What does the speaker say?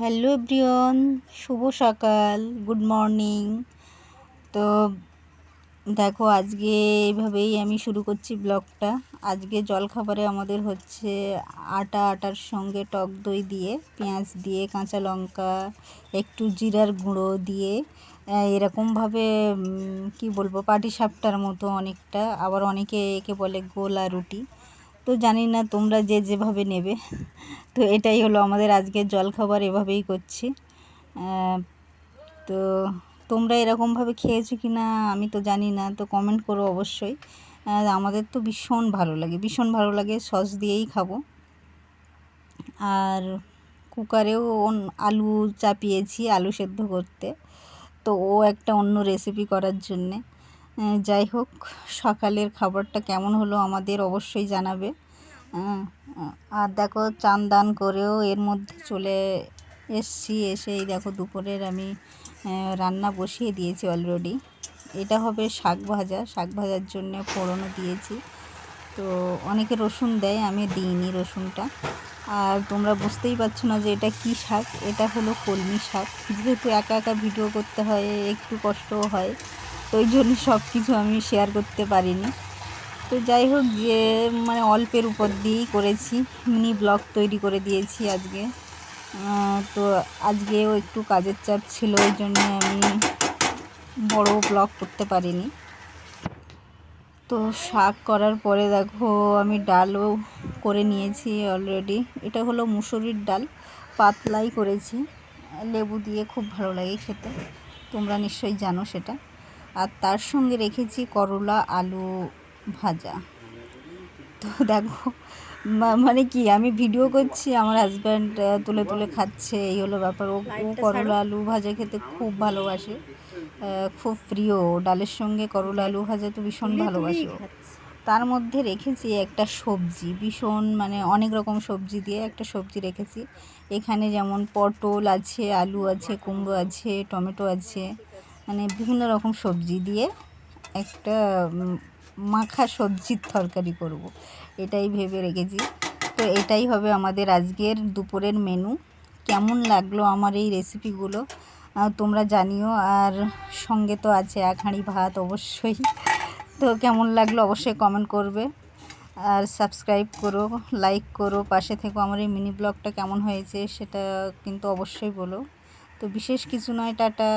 Hello everyone, শুভ সকাল, good morning. তো দেখো, আজকে এইভাবেই আমি শুরু করছি ব্লগটা। আজকে জলখাবারে আমাদের হচ্ছে আটা আটার সঙ্গে টক দই দিয়ে, পেঁয়াজ দিয়ে, কাঁচা লঙ্কা, একটু জিরার গুঁড়ো দিয়ে এরকমভাবে কি বলব পাটি সাপটার মতো অনেকটা। আবার অনেকে একে বলে গোলা রুটি। তো জানি না তোমরা যে যেভাবে নেবে। তো এটাই হলো আমাদের আজকের জলখাবার, এভাবেই করছি। তো তোমরা এরকমভাবে খেয়েছো কি না, আমি তো জানি না, তো কমেন্ট করো অবশ্যই। আমাদের তো ভীষণ ভালো লাগে, ভীষণ ভালো লাগে সস দিয়েই খাব। আর কুকারেও আলু চাপিয়েছি, আলু সেদ্ধ করতে। তো ও একটা অন্য রেসিপি করার জন্যে। যাই হোক, সকালের খাবারটা কেমন হলো আমাদের অবশ্যই জানাবে। আর দেখো চান দান করেও এর মধ্যে চলে এসছি, এসে এই দেখো দুপুরের আমি রান্না বসিয়ে দিয়েছি অলরেডি এটা হবে শাক ভাজা। শাক ভাজার জন্য ফোড়নও দিয়েছি। তো অনেকে রসুন দেয়, আমি দিইনি রসুনটা। আর তোমরা বুঝতেই পারছ না যে এটা কি শাক। এটা হলো কলমি শাক। যেহেতু একা একা ভিডিও করতে হয়, একটু কষ্টও হয়। তো ওই জন্য সব কিছু আমি শেয়ার করতে পারিনি। তো যাই হোক, যে মানে অল্পের উপর দিয়েই করেছি। মিনি ব্লগ তৈরি করে দিয়েছি আজকে। তো আজকেও একটু কাজের চাপ ছিল, ওই জন্য আমি বড় ব্লগ করতে পারিনি। তো শাক করার পরে দেখো, আমি ডালও করে নিয়েছি অলরেডি এটা হলো মুসুরির ডাল, পাতলাই করেছি। লেবু দিয়ে খুব ভালো লাগে খেতে। তোমরা নিশ্চয়ই জানো সেটা। আর তার সঙ্গে রেখেছি করলা আলু ভাজা। তো দেখো মানে কি আমি ভিডিও করছি আমার হাজব্যান্ড তুলে তুলে খাচ্ছে এই হলো ব্যাপার। ও করলা আলু ভাজা খেতে খুব ভালোবাসে খুব প্রিয়। ডালের সঙ্গে করলা আলু ভাজা তো ভীষণ ভালোবাসে। তার মধ্যে রেখেছি একটা সবজি ভীষণ মানে অনেক রকম সবজি দিয়ে একটা সবজি রেখেছি। এখানে যেমন পটল আছে আলু আছে কুমড়ো আছে টমেটো আছে। মানে বিভিন্ন রকম সবজি দিয়ে একটা মাখা সবজির তরকারি করব। এটাই ভেবে রেখেছি। তো এটাই হবে আমাদের আজকের দুপুরের মেনু কেমন লাগল আমার এই রেসিপিগুলো তোমরা জানিও। আর সঙ্গে তো আছে এক হাঁড়ি ভাত অবশ্যই। তো কেমন লাগল অবশ্যই কমেন্ট করবে। আর সাবস্ক্রাইব করো লাইক করো, পাশে থেকো। আমার এই মিনি ব্লগটা কেমন হয়েছে সেটা কিন্তু অবশ্যই বলো। তো বিশেষ কিছু নয়, টাটা।